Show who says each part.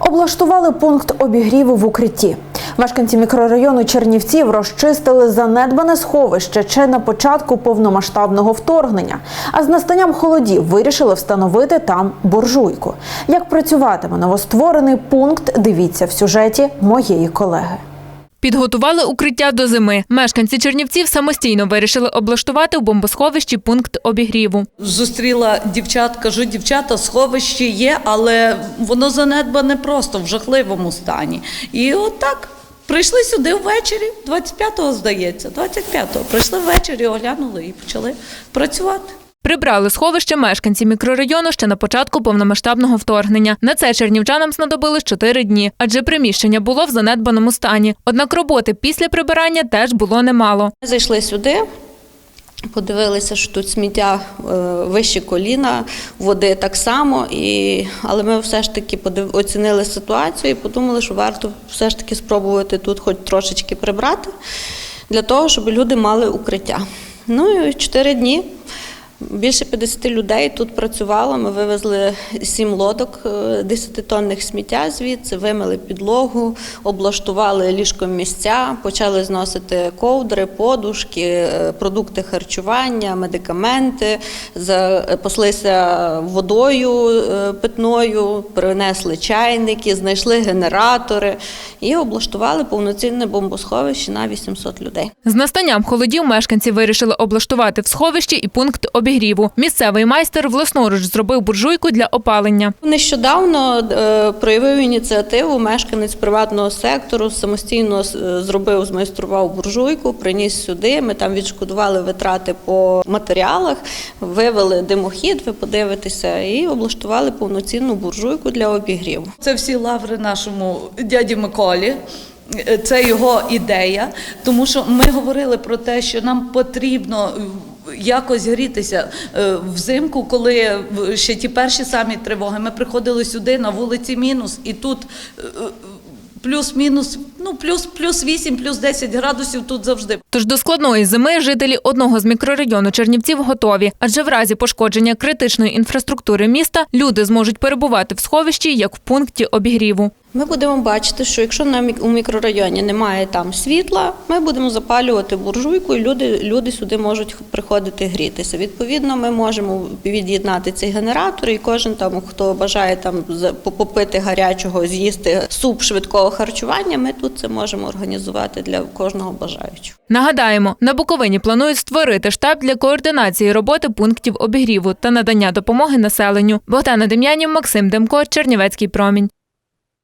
Speaker 1: Облаштували пункт обігріву в укритті. Мешканці мікрорайону Чернівців розчистили занедбане сховище ще на початку повномасштабного вторгнення. А з настанням холодів вирішили встановити там буржуйку. Як працюватиме новостворений пункт, дивіться в сюжеті моєї колеги.
Speaker 2: Підготували укриття до зими. Мешканці Чернівців самостійно вирішили облаштувати в бомбосховищі пункт обігріву.
Speaker 3: Зустріла дівчат, кажу, дівчата, сховище є, але воно занедбане просто в жахливому стані. І от. Прийшли сюди ввечері, 25-го, здається, 25-го. Прийшли ввечері, оглянули і почали працювати.
Speaker 2: Прибрали сховище мешканці мікрорайону ще на початку повномасштабного вторгнення. На це чернівчанам знадобилось чотири дні, адже приміщення було в занедбаному стані. Однак роботи після прибирання теж було немало.
Speaker 4: Зайшли сюди, подивилися, що тут сміття е, вище коліна, води так само. І, але ми все ж таки подив, оцінили ситуацію і подумали, що варто все ж таки спробувати тут хоч трошечки прибрати, для того, щоб люди мали укриття. Ну і чотири дні. Більше 50 людей тут працювало. Ми вивезли сім лодок 10-тонних сміття звідси, вимили підлогу, облаштували ліжком місця, почали зносити ковдри, подушки, е, продукти харчування, медикаменти, запаслися водою е, питною, принесли чайники, знайшли генератори і облаштували повноцінне бомбосховище на 800 людей.
Speaker 2: З настанням холодів мешканці вирішили облаштувати в сховищі і пункт обігріву. Місцевий майстер власноруч зробив буржуйку для опалення.
Speaker 4: Нещодавно е, проявив ініціативу мешканець приватного сектору, самостійно е, зробив, змайстрував буржуйку, приніс сюди. Ми там відшкодували витрати по матеріалах, вивели димохід, ви подивитеся, і облаштували повноцінну буржуйку для обігріву.
Speaker 3: Це всі лаври нашому дяді Миколі. Е, Це його ідея, тому що ми говорили про те, що нам потрібно якось грітися Е, взимку, коли ще ті перші самі тривоги. Ми приходили сюди на вулиці мінус, і тут е, е, плюс-мінус, ну плюс плюс 8, плюс 10 градусів тут завжди.
Speaker 2: Тож до складної зими жителі одного з мікрорайону Чернівців готові, адже в разі пошкодження критичної інфраструктури міста люди зможуть перебувати в сховищі як в пункті обігріву.
Speaker 4: Ми будемо бачити, що якщо на мік- у мікрорайоні немає там світла, ми будемо запалювати буржуйку, і люди, люди сюди можуть приходити грітися. Відповідно, ми можемо від'єднати цей генератор, і кожен там, хто бажає там попити гарячого, з'їсти суп швидкого харчування, ми тут це можемо організувати для кожного бажаючого.
Speaker 2: Нагадаємо, на Буковині планують створити штаб для координації роботи пунктів обігріву та надання допомоги населенню. Богдана Дем'янів, Максим Демко, Чернівецький промінь.